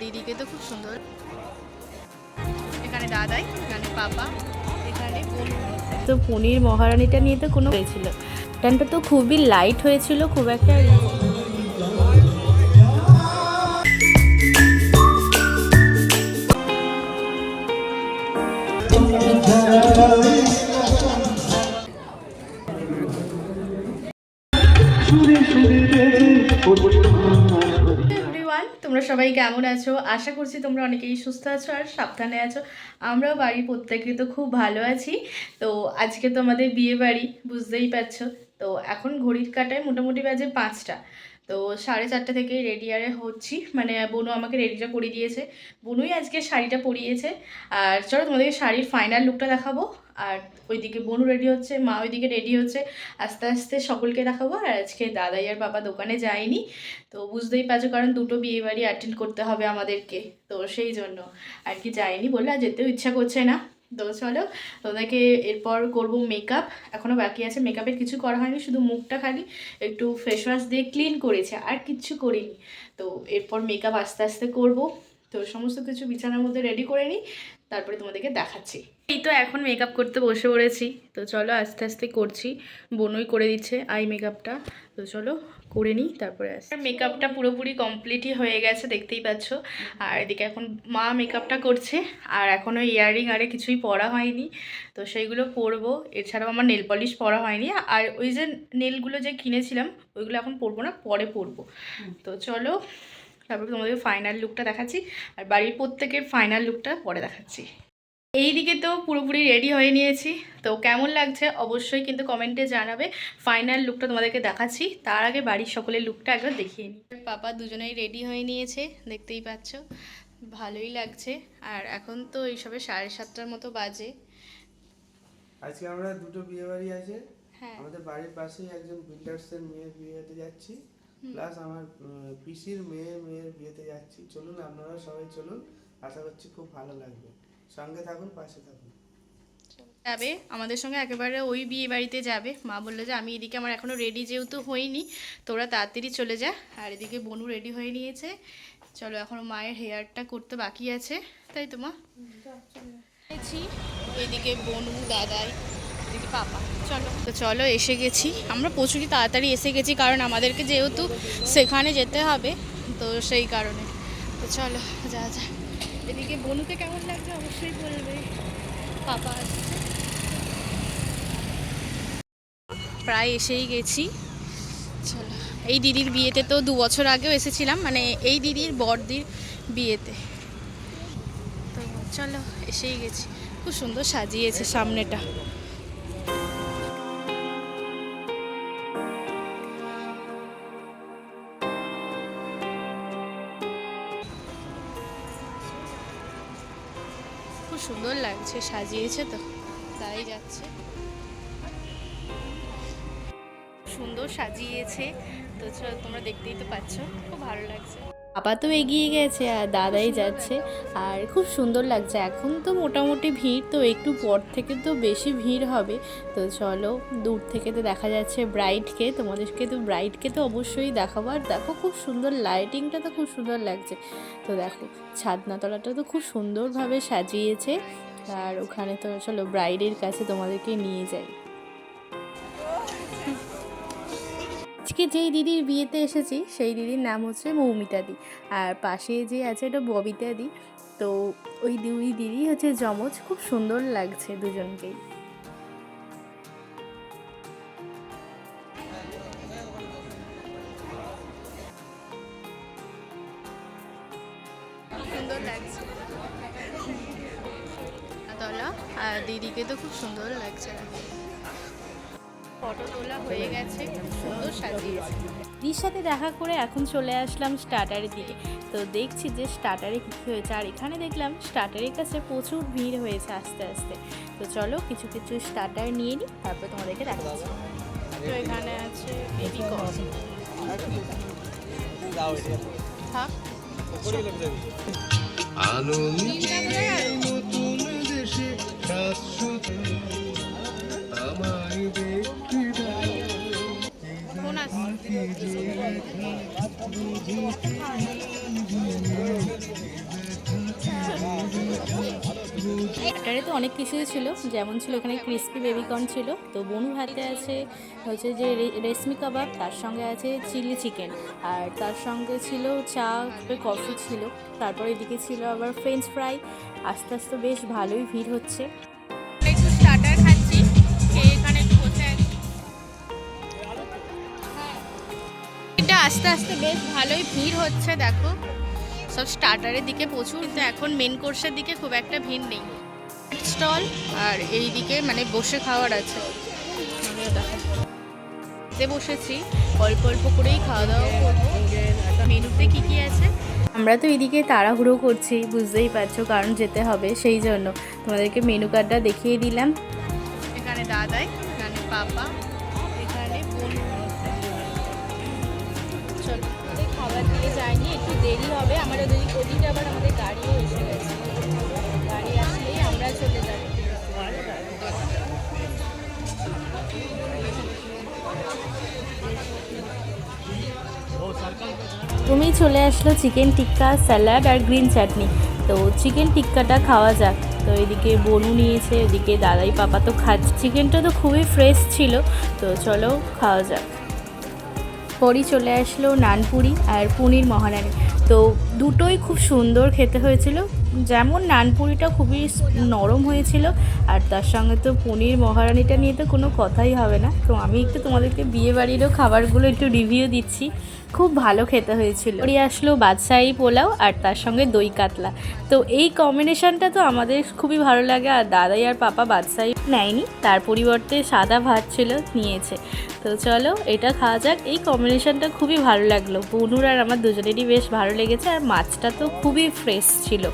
দিদিকে তো খুব সুন্দর। এখানে দাদাই, এখানে পাপা, এখানে তো পনির মহারানিটা নিয়ে তো কোনো হয়েছিল। টানটা তো খুবই লাইট হয়েছিল, খুব একটা সবাই কেমন আছো? আশা করছি তোমরা অনেকেই সুস্থ আছো আর সাবধানে আছো। আমরাও বাড়ির প্রত্যেকে তো খুব ভালো আছি। তো আজকে তো আমাদের বিয়ে বাড়ি, বুঝতেই পারছ। তো এখন ঘড়ির কাটায় মোটামুটি বাজে পাঁচটা। তো সাড়ে চারটে থেকে রেডি আরে হচ্ছি। মানে বনু আমাকে রেডিটা করিয়ে দিয়েছে। বনুই আজকে শাড়িটা পরিয়েছে। আর চলো তোমাদেরকে শাড়ির ফাইনাল লুকটা দেখাবো। আর ওইদিকে বনু রেডি হচ্ছে, মা ওইদিকে রেডি হচ্ছে। আস্তে আস্তে সকলকে দেখাবো, আর আজকে দাদাই আর বাবা দোকানে যায়নি। তো বুঝতেই পারছ, কারণ দুটো বিয়ে বাড়ি অ্যাটেন্ড করতে হবে আমাদেরকে। তো সেই জন্য আর কি যায়নি বলে আর যেতেও ইচ্ছা করছে না। তো চলো তোদেরকে এরপর করব মেকআপ এখনও বাকি আছে মেকআপের কিছু করা হয়নি, শুধু মুখটা খালি একটু ফেস ওয়াশ দিয়ে ক্লিন করেছে, আর কিচ্ছু করিনি। তো এরপর মেকআপ আস্তে আস্তে করব। তো সমস্ত কিছু বিছানার মধ্যে রেডি করে নিই তারপরে তোমাদেরকে দেখাচ্ছি। এই তো এখন মেকআপ করতে বসে পড়েছি। তো চলো আস্তে আস্তে করছি। বনুই করে দিচ্ছে আই মেকআপটা তো চলো করে নিই তারপরে আসি মেকআপটা পুরোপুরি কমপ্লিটই হয়ে গেছে দেখতেই পাচ্ছ। আর এদিকে এখন মা মেকআপটা করছে আর এখনও ইয়াররিং আরে কিছুই পরা হয়নি। তো সেইগুলো পরবো। এছাড়াও আমার নেল পলিশ পরা হয়নি। আর ওই যে নেলগুলো যে কিনেছিলাম ওইগুলো এখন পরবো না পরে পরবো। তো চলো তারপরে তোমাদের ফাইনাল লুকটা দেখাচ্ছি আর বাড়ির প্রত্যেকের ফাইনাল লুকটা পরে দেখাচ্ছি। এই দিকে তো পুরোপুরি রেডি হয়ে নিয়েছি তো কেমন লাগছে অবশ্যই কিন্তু কমেন্টে জানাবে। ফাইনাল লুকটা তোমাদেরকে দেখাচ্ছি তার আগে বাড়ির সকলের লুকটা একবার দেখিয়ে নিই। পাপা দুজনেই রেডি হয়ে নিয়েছে দেখতেই পাচ্ছ ভালোই লাগছে। আর এখন তো এইসবে সাড়ে সাতটার মতো বাজে। আজকে আমরা দুটো বিয়ে বাড়ি আছে। হ্যাঁ। আমাদের বাড়ির পাশেই একজন বিল্ডার্সের মেয়ের বিয়েতে যাচ্ছি। প্লাস আমার পিসির মেয়ে মেয়ের বিয়েতে যাচ্ছি। চলুন আপনারা সবাই চলুন। আশা করছি খুব ভালো লাগবে। সঙ্গে থাকুন পাশে থাকুন। যাবে। আমাদের সঙ্গে একেবারে ওই বিয়ে বাড়িতে যাবে। মা বলল যে আমি এদিকে আমার এখনও রেডি যেহেতু হইনি তোরা তাড়াতাড়ি চলে যা। আর এদিকে বনু রেডি হয়ে নিয়েছে। চলো এখনও মায়ের হেয়ারটা করতে বাকি আছে। তাই তো মা? এদিকে বনু দাদাই চলো। তো চলো, এসে গেছি। আমরা প্রচুরই তাড়াতাড়ি এসে গেছি, কারণ আমাদেরকে যেহেতু সেখানে যেতে হবে, তো সেই কারণে। তো চলো, যা যা। এদিকে বনুকে কেমন লাগছে অবশ্যই বলবে। পাপা প্রায় এসেই গেছি। চলো, এই দিদির বিয়েতে তো দু বছর আগেও এসেছিলাম মানে এই দিদির বড়দির বিয়েতে। তো চলো, এসেই গেছি। খুব সুন্দর সাজিয়েছে সামনেটা। সাজিয়েছে তো তাই যাচ্ছে। সুন্দর সাজিয়েছে তো তোমরা দেখতেই তো পাচ্ছ খুব ভালো লাগছে। বাবা তো এগিয়ে গেছে আর দাদাই যাচ্ছে আর খুব সুন্দর লাগছে। এখন তো মোটামুটি ভিড় তো একটু পর থেকে তো বেশি ভিড় হবে। তো চলো দূর থেকে তো দেখা যাচ্ছে ব্রাইডকে তোমাদেরকে তো ব্রাইডকে তো অবশ্যই দেখাবো। আর দেখো খুব সুন্দর লাইটিংটা তো খুব সুন্দর লাগছে। তো দেখো ছাদনাতলাটা তো খুব সুন্দরভাবে সাজিয়েছে। আর ওখানে তো চলো ব্রাইডের কাছে তোমাদেরকে নিয়ে যাই। আজকে যেই দিদির বিয়েতে এসেছি, সেই দিদির নাম হচ্ছে মৌমিতা দি আর পাশে যে আছে এটা ববিতা দি তো ওই দুই দিদি হচ্ছে যমজ, খুব সুন্দর লাগছে দুজনকেই। তলা আর দিদিকে তো খুব সুন্দর লাগছে। ফটো তোলা হয়ে গেছে খুব সুন্দর সাজিয়েছে। দিদির সাথে দেখা করে এখন চলে আসলাম স্টার্টারের দিকে। তো দেখছি যে স্টার্টারে কী কী হয়েছে আর এখানে দেখলাম স্টার্টারের কাছে প্রচুর ভিড় হয়েছে আস্তে আস্তে। তো চলো কিছু কিছু স্টার্টার নিয়ে নিই তারপর তোমাদেরকে দেখাচ্ছি। তো এখানে আছে বেবি থাক নতুন দেশে ফোন তো অনেক কিছুই ছিল, যেমন ছিল ওখানে ক্রিস্পি বেবিকর্ন ছিল, তো বনু হাতে আছে হচ্ছে যে রেশমি কাবাব, তার সঙ্গে আছে চিলি চিকেন আর তার সঙ্গে ছিল চা কফি ছিল, তারপর এদিকে ছিল আবার ফ্রেঞ্চ ফ্রাই আস্তে আস্তে বেশ ভালোই ভিড় হচ্ছে। আস্তে আস্তে বেশ ভালোই ভিড় হচ্ছে দেখো। সব স্টার্টারের দিকে প্রচুর কিন্তু এখন মেন কোর্সের দিকে খুব একটা ভিড় নেই। স্টল আর এই দিকে মানে বসে খাওয়ার আছে। বসেছি অল্প অল্প করেই খাওয়া দাওয়া করব। মেনুতে কি কি আছে? আমরা তো এদিকে তাড়াহুড়ো করছি বুঝতেই পারছ কারণ যেতে হবে সেই জন্য। তোমাদেরকে মেনু কার্ডটা দেখিয়ে দিলাম। এখানে দাদাই এখানে পাপা। দেরি হবে ওদিকে আবার আমাদের গাড়িও এসে গেছে। গাড়ি আসলেই আমরা চলে যাব। তুমি চলে আসলো চিকেন টিক্কা, স্যালাড আর গ্রিন চাটনি। তো চিকেন টিক্কাটা খাওয়া যাক। তো এদিকে বনু নিয়েছে, এদিকে দাদাই পাপা তো খাচ্ছে। চিকেনটা তো খুবই ফ্রেশ ছিল। তো চলো খাওয়া যাক। পরই চলে আসলো নানপুরি আর পনির মহারানি। তো দুটোই খুব সুন্দর খেতে হয়েছিল। যেমন নানপুরিটা খুবই নরম হয়েছিল, আর তার সঙ্গে তো পনির মহারানিটা নিয়ে তো কোনো কথাই হবে না। তো আমি একটু তোমাদেরকে বিয়ে বাড়িরও খাবারগুলো একটু রিভিউ দিচ্ছি। খুব ভালো খেতে হয়েছিল। পরে আসলো বাদশাহী পোলাও আর তার সঙ্গে দই কাতলা। তো এই কম্বিনেশনটা তো আমাদের খুবই ভালো লাগে আর দাদাই আর পাপা বাদশাহী নেয়নি, তার পরিবর্তে সাদা ভাত ছিল, নিয়েছে। তো চলো এটা খাওয়া যাক। এই কম্বিনেশনটা খুবই ভালো লাগল। বনুর আর আমার দুজনেরই বেশ ভালো লেগেছে আর মাছটা তো খুবই ফ্রেশ ছিল।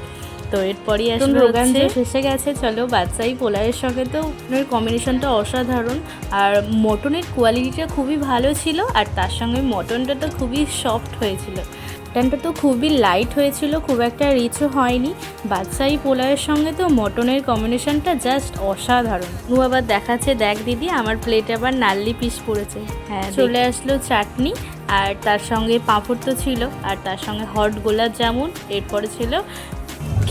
তো এরপরই আসলে রোগান জোশ এসে গেছে চলো বাদশাহী পোলাওয়ের সঙ্গে তো ওনার কম্বিনেশনটা অসাধারণ। আর মটনের কোয়ালিটিটা খুবই ভালো ছিল আর তার সঙ্গে মটনটা তো খুবই সফট হয়েছিল। মটনটা তো খুবই লাইট হয়েছিল খুব একটা রিচও হয়নি। বাদশাহী পোলাওয়ের সঙ্গে তো মটনের কম্বিনেশনটা জাস্ট অসাধারণ। নু আবার দেখাচ্ছে দেখ দিদি আমার প্লেটে আবার নাল্লি পিস পড়েছে। হ্যাঁ চলে আসলো চাটনি আর তার সঙ্গে পাঁপড় তো ছিল আর তার সঙ্গে হট গোলাপ জামুন এরপরে ছিল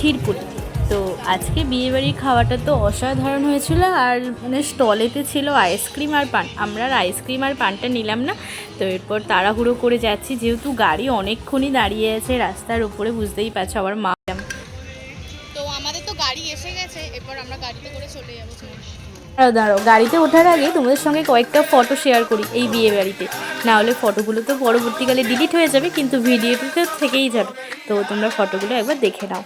ক্ষীরপুরি তো আজকে বিয়েবাড়ির খাওয়াটা তো অসাধারণ হয়েছিল আর মানে স্টলেতে ছিল আইসক্রিম আর পান। আমরা আর আইসক্রিম আর পানটা নিলাম না তো এরপর তাড়াহুড়ো করে যাচ্ছি। যেহেতু গাড়ি অনেকক্ষণই দাঁড়িয়ে আছে রাস্তার উপরে বুঝতেই পারছ আবার মা। তো আমাদের তো গাড়ি এসে গেছে এরপর আমরা গাড়িতে করে চলে যাব দাঁড়াও দাঁড়াও গাড়িতে ওঠার আগে তোমাদের সঙ্গে কয়েকটা ফটো শেয়ার করি এই বিয়ে বাড়িতে না হলে ফটোগুলো তো পরবর্তীকালে ডিলিট হয়ে যাবে কিন্তু ভিডিওটি তো থেকেই যাবে। তো তোমরা ফটোগুলো একবার দেখে নাও।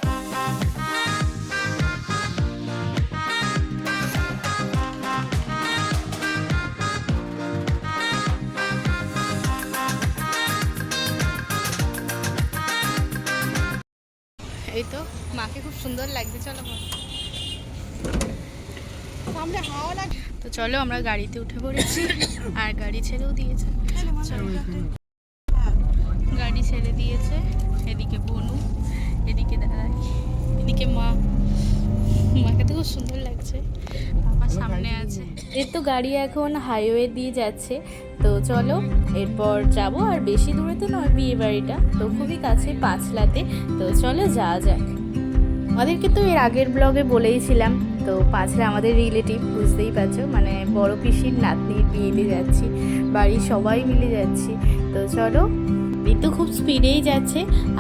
সুন্দর লাগবে চলো। সামনে হাওয়া লাগে তো চলো আমরা গাড়িতে উঠে পড়েছি আর গাড়ি ছেড়েও দিয়েছে। চলো। গাড়ি ছেড়ে দিয়েছে এদিকে বনু এদিকে দাদাই এদিকে মা। মাকে তো খুব সুন্দর লাগছে। আমার সামনে আছে। এর তো গাড়ি এখন হাইওয়ে দিয়ে যাচ্ছে। তো চলো এরপর যাব আর বেশি দূরে তো নয় বিয়ে বাড়িটা তো খুবই কাছে পাঁচলাতে। তো চলো যাওয়া যাক। আমাদেরকে তো এর আগের ব্লগে বলেইছিলাম, তো পাশে আমাদের রিলেটিভ, বুঝতেই পারছ মানে বড় পিসির নাতনির বিয়েতে যাচ্ছি, বাড়ির সবাই মিলে যাচ্ছি, তো চলো এই তো খুব স্পিডেই যাচ্ছে।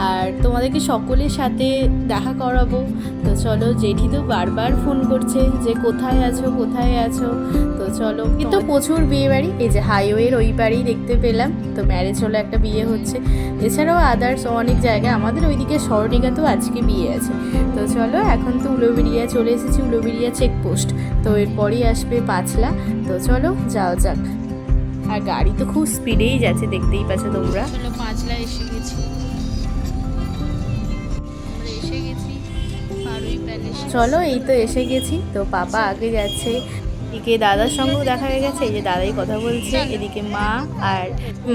আর তোমাদেরকে সকলের সাথে দেখা করাবো। তো চলো জেঠি তো বারবার ফোন করছে যে কোথায় আছো কোথায় আছো? তো চলো কিন্তু প্রচুর বিয়ে বাড়ি এই যে হাইওয়ের ওই বাড়ি দেখতে পেলাম। তো ম্যারেজ হলো একটা বিয়ে হচ্ছে। এছাড়াও আদার্স অনেক জায়গায় আমাদের ওইদিকে স্বর্ণিকাতেও আজকে বিয়ে আছে। তো চলো এখন তো উলোবেরিয়া চলে এসেছি উলোবেরিয়া চেকপোস্ট তো এরপরই আসবে পাঁচলা। তো চলো যাও যাক। আর গাড়ি তো খুব স্পিডেই যাচ্ছে দেখতেই পাচ্ছ তোমরা। চলো পাঁচলা এসে গেছি। এসে গেছি চলো এই তো এসে গেছি। তো পাপা আগে যাচ্ছে। এদিকে দাদার সঙ্গেও দেখা হয়ে গেছে এই যে দাদাই কথা বলছে। এদিকে মা আর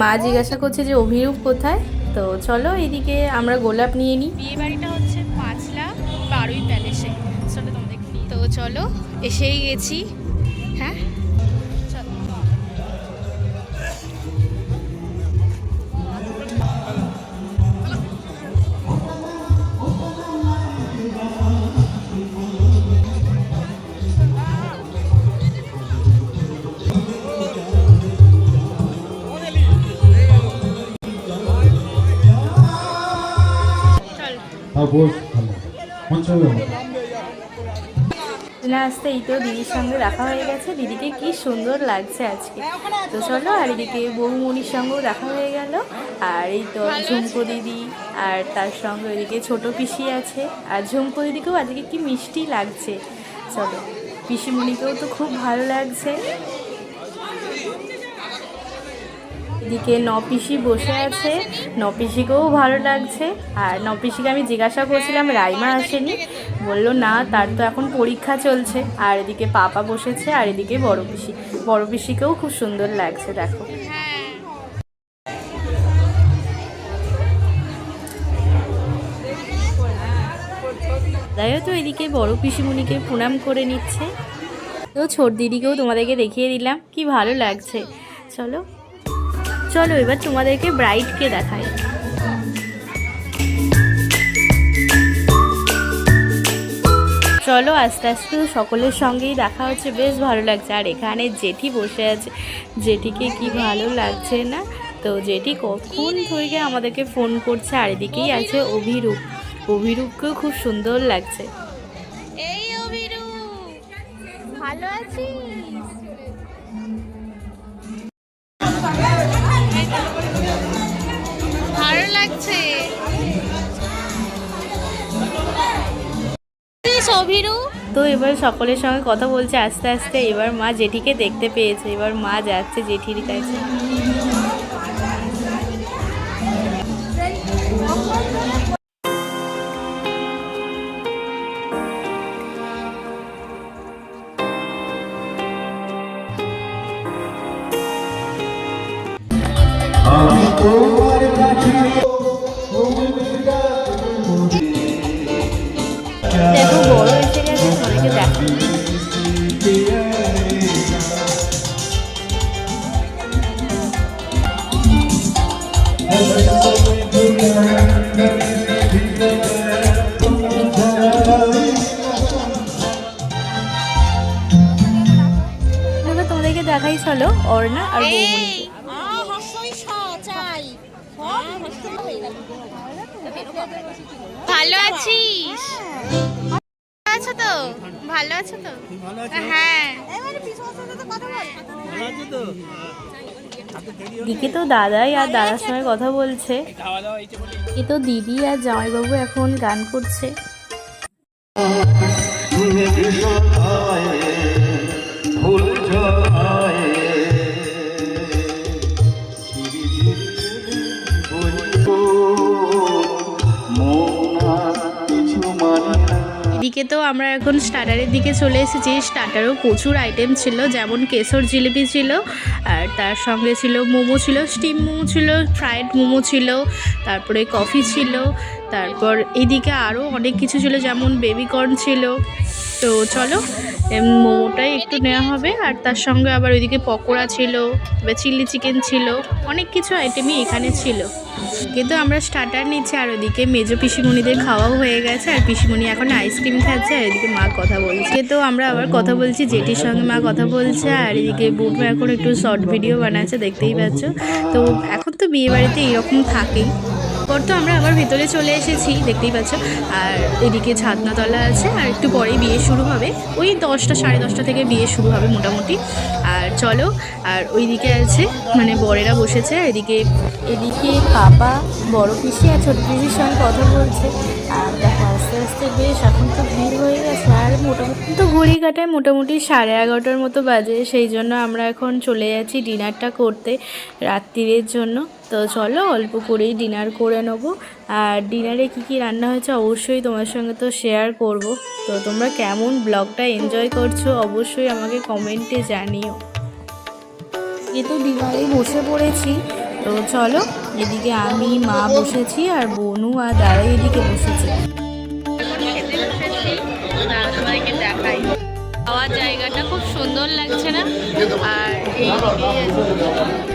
মা জিজ্ঞাসা করছে যে অভিরূপ কোথায়? তো চলো এদিকে আমরা গোলাপ নিয়ে নিই। বিয়ে বাড়িটা হচ্ছে পাঁচলা বারুই প্যালেসে চলো তোমাদের তো চলো এসেই গেছি। এই তো দিদির সঙ্গে দেখা হয়ে গেছে। দিদিকে কি সুন্দর লাগছে আজকে। তো চলো, আর এদিকে বৌমণির সঙ্গেও দেখা হয়ে গেল। আর এই তো ঝুমকো দিদি, আর তার সঙ্গে ওইদিকে ছোট পিসি আছে। আর ঝুমকো দিদিকেও আজকে কি মিষ্টি লাগছে। চলো, পিসিমণিকেও তো খুব ভালো লাগছে। এদিকে নপিসি বসে আছে। নপিসিকেও ভালো লাগছে। আর নপিসিকে আমি জিজ্ঞাসা করছিলাম, রাইমা আসেনি। বলল, না, তার তো এখন পরীক্ষা চলছে। আর এদিকে পাপা বসেছে, আর এদিকে বড় পিসি। বড় পিসিকেও খুব সুন্দর লাগছে, দেখো। দাইও তো এদিকে বড় পিসিমণিকে প্রণাম করে নিচ্ছে। তো ছোট দিদিকেও তোমাদেরকে দেখিয়ে দিলাম, কি ভালো লাগছে। চলো। চলো এবার তোমাদেরকে ব্রাইডকে দেখাই। চলো আস্তে আস্তে সকলের সঙ্গেই দেখা হচ্ছে, বেশ ভালো লাগছে। আর এখানে জেঠি বসে আছে। জেঠিকে কি ভালো লাগছে না? তো জেঠি কখন থেকে আমাদেরকে ফোন করছে আর এদিকেই আছে অভিরূপ। অভিরূপকেও খুব সুন্দর লাগছে। ভালো লাগছে? তো এবার সকলের সঙ্গে কথা বলছে আস্তে আস্তে। এবার মা জেঠিকে দেখতে পেয়েছে। এবার মা যাচ্ছে জেঠির কাছে। চলো অর্ণা আর ভালো আছিস আছো তো ভালো আছো তো হ্যাঁ দিকে তো দাদাই আর দাদার সঙ্গে কথা বলছে এ তো দিদি আর জামাইবাবু এখন গান করছে ফুল এদিকে তো আমরা এখন স্টার্টারের দিকে চলে এসেছি। স্টার্টারও প্রচুর আইটেম ছিল, যেমন কেশর জিলিপি ছিল, আর তার সঙ্গে ছিল মোমো ছিল স্টিম মোমো ছিল ফ্রায়েড মোমো ছিল, তারপরে কফি ছিল, তারপর এদিকে আরও অনেক কিছু ছিল, যেমন বেবিকর্ন ছিল। তো চলো মোমোটাই একটু নেওয়া হবে। আর তার সঙ্গে আবার ওইদিকে পকোড়া ছিল, বা চিলি চিকেন ছিল, অনেক কিছু আইটেমই এখানে ছিল। কিন্তু আমরা স্টার্টার নিচ্ছি, আর ওদিকে মেজো পিসিমণিদের খাওয়াও হয়ে গেছে, আর পিসিমণি এখন আইসক্রিম খাচ্ছে, আর এদিকে মা কথা বলছে। তো আমরা আবার কথা বলছি, জেঠির সঙ্গে মা কথা বলছে, আর এদিকে বুটু এখন একটু শর্ট ভিডিও বানাচ্ছে, দেখতেই পাচ্ছ। তো এখন তো বিয়ে বাড়িতে এরকম থাকেই। পর তো আমরা আবার ভেতরে চলে এসেছি, দেখতেই পাচ্ছ। আর এদিকে ছাদনাতলা আছে, আর একটু পরেই বিয়ে শুরু হবে। ওই দশটা, সাড়ে দশটা থেকে বিয়ে শুরু হবে মোটামুটি। আর চলো, আর ওইদিকে আছে মানে বরেরা বসেছে এদিকে এদিকে পাপা বড় পিসি আর ছোট পিসির সঙ্গে কথা বলছে। আর আস্তে আস্তে বেশ এখন তো ভিড় হয়ে গেছে আর মোটামুটি তো ঘড়ি কাটায় মোটামুটি সাড়ে এগারোটার মতো বাজে সেই জন্য আমরা এখন চলে যাচ্ছি ডিনারটা করতে রাত্রিরের জন্য। তো চলো অল্প করেই ডিনার করে নেব। আর ডিনারে কি কি রান্না হয়েছে অবশ্যই তোমার সঙ্গে তো শেয়ার করব। তো তোমরা কেমন ব্লগটা এনজয় করছ অবশ্যই আমাকে কমেন্টে জানিও। এ তো ডিনারে বসে পড়েছি। তো চলো এদিকে আমি মা বসেছি আর বনু আর দাদা এদিকে বসেছে। খাওয়ার জায়গাটা খুব সুন্দর লাগছে না? আর এইদিকে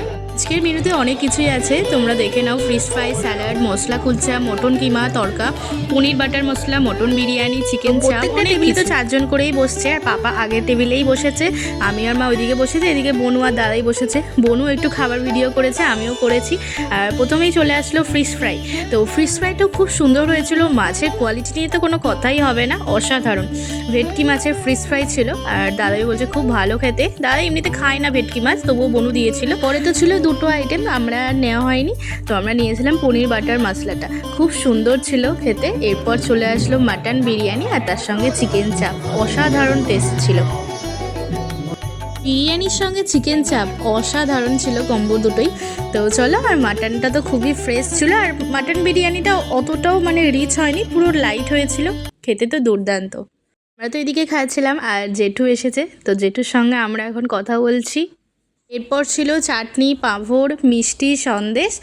আজকের মেনুতে অনেক কিছুই আছে। তোমরা দেখে নাও fish fry salad masala kulcha mutton keema tadka paneer butter masala mutton biryani chicken chaap টেবিলে তো চারজন করেই বসছে আর পাপা আগের টেবিলেই বসেছে আমি আর মা ওইদিকে বসেছে এদিকে বনু আর দাদাই বসেছে। বনু একটু খাবার ভিডিও করেছে আমিও করেছি আর প্রথমেই চলে আসলো ফিশ ফ্রাই তো ফিশ ফ্রাইটাও খুব সুন্দর হয়েছিল মাছের কোয়ালিটি নিয়ে তো কোনো কথাই হবে না অসাধারণ। ভেটকি মাছের ফিশ ফ্রাই ছিল আর দাদাই বলছে খুব ভালো খেতে। দাদা এমনিতে খায় না ভেটকি মাছ তবুও বনু দিয়েছিল। পরে তো ছিল দুটো আইটেম আমরা নেওয়া হয়নি। তো আমরা নিয়েছিলাম পনির বাটার মশলাটা। খুব সুন্দর ছিল খেতে। এরপর চলে আসলো মাটন বিরিয়ানি আর তার সঙ্গে চিকেন চাপ অসাধারণ টেস্ট ছিল। বিরিয়ানির সঙ্গে চিকেন চাপ অসাধারণ ছিল কম্বো দুটোই। তো চলো, আর মাটনটা তো খুবই ফ্রেশ ছিল। আর মাটন বিরিয়ানিটা অতটাও মানে রিচ হয়নি, পুরো লাইট হয়েছিল। খেতে তো দুর্দান্ত। আমরা তো এদিকে খাচ্ছিলাম, আর জেঠু এসেছে। তো জেঠুর সঙ্গে আমরা এখন কথা বলছি। এরপর ছিল চাটনি, পাঁপড়, মিষ্টি, সন্দেশ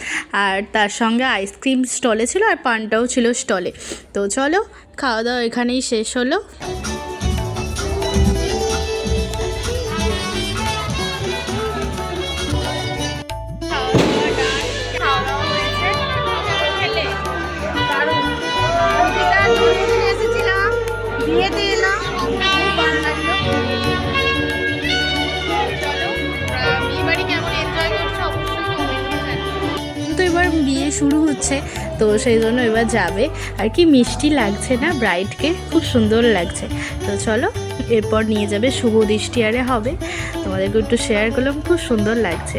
আর তার সঙ্গে আইসক্রিম স্টলে ছিল আর পানটাও ছিল স্টলে। তো চলো, খাওয়া দাওয়া এখানেই শেষ হলো। শুরু হচ্ছে, তো সেই জন্য এবার যাবে। আর কি মিষ্টি লাগছে না ব্রাইডকে খুব সুন্দর লাগছে। তো চলো, এরপর নিয়ে যাবে শুভ দৃষ্টি আরে হবে। তোমাদেরকে একটু শেয়ার করলাম, খুব সুন্দর লাগছে।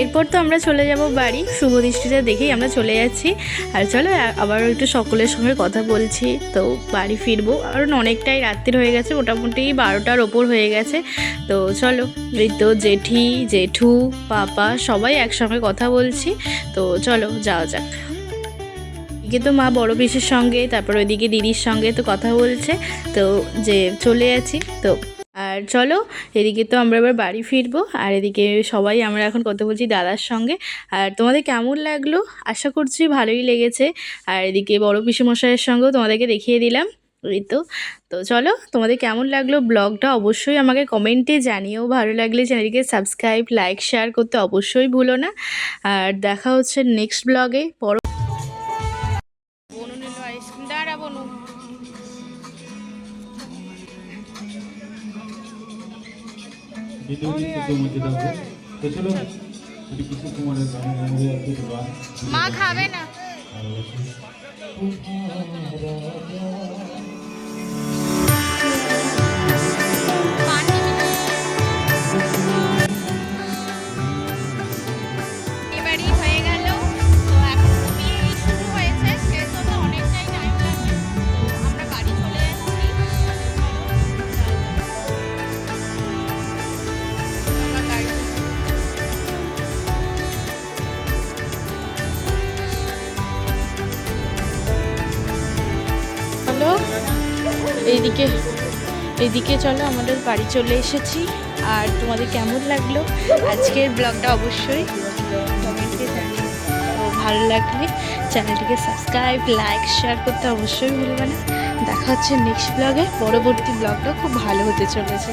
এরপর তো আমরা চলে যাব বাড়ি। শুভ দৃষ্টিতে দেখেই আমরা চলে যাচ্ছি। আর চলো আবার একটু সকলের সঙ্গে কথা বলছি। তো বাড়ি ফিরবো। কারণ অনেকটাই রাত্রির হয়ে গেছে, মোটামুটি বারোটার ওপর হয়ে গেছে। তো চলো তো জেঠি, জেঠু, পাপা সবাই একসঙ্গে কথা বলছি। তো চলো, যাওয়া যাক। এদিকে তো মা বড় পিসের সঙ্গে, তারপর ওইদিকে দিদির সঙ্গে তো কথা বলছে। তো যে চলে যাচ্ছি, তো আর চলো, এদিকে তো আমরা এবার বাড়ি ফিরবো, আর এদিকে সবাই আমরা এখন কথা বলছি দাদার সঙ্গে। আর তোমাদের কেমন লাগল? আশা করছি ভালোই লেগেছে। আর এদিকে বড় পিসেমশাইয়ের সঙ্গেও তোমাদেরকে দেখিয়ে দিলাম, এই তো। তো চলো, তোমাদের কেমন লাগল ব্লগটা অবশ্যই আমাকে কমেন্টে জানিও। ভালো লাগলে চ্যানেলকে সাবস্ক্রাইব, লাইক, শেয়ার করতে অবশ্যই ভুলো না। আর দেখা হচ্ছে নেক্সট ব্লগে। পর তো চলো কুমারের গান মা খাবে না। এইদিকে চলো, আমাদের বাড়ি চলে এসেছি। আর তোমাদের কেমন লাগল? আজকের ব্লগটা অবশ্যই ভালো লাগলে চ্যানেলটিকে সাবস্ক্রাইব, লাইক শেয়ার করতে অবশ্যই ভুলবে না। দেখা হচ্ছে নেক্সট ব্লগে পরবর্তী ব্লগটা খুব ভালো হতে চলেছে।